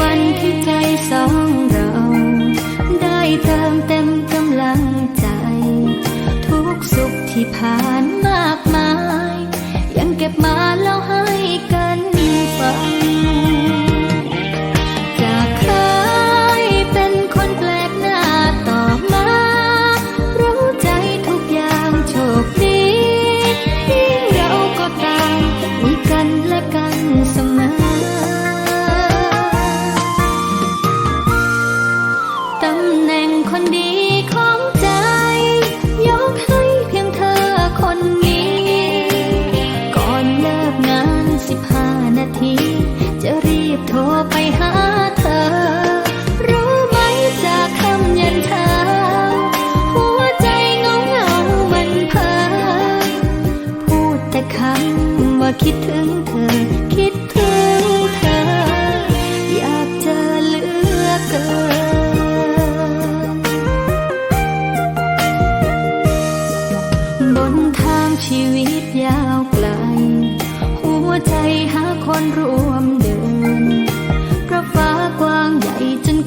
วันที่ใจสองเรา ได้เติมเต็มกำลังใจ ทุกสุขที่ผ่านมากมาย อคนนี้ ก่อนเลิกงานสิบห้านาที จะรีบโทรไปหาเธอ รู้ไหมจากคำยันเธอ หัวใจเงาเงามันเพ้อพูดแต่คำว่าคิดถึง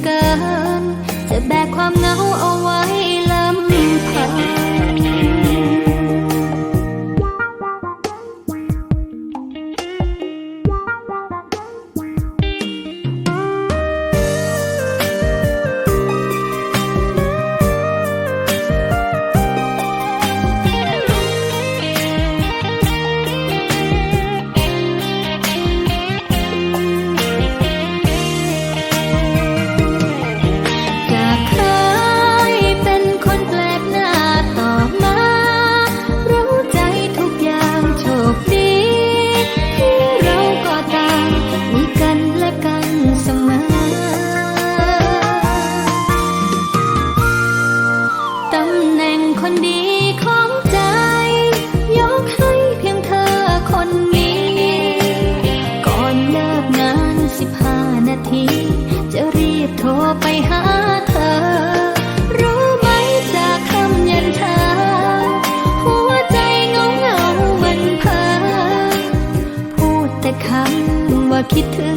เกิน จะแบกความเหงาเอาไว้ลำพัง 你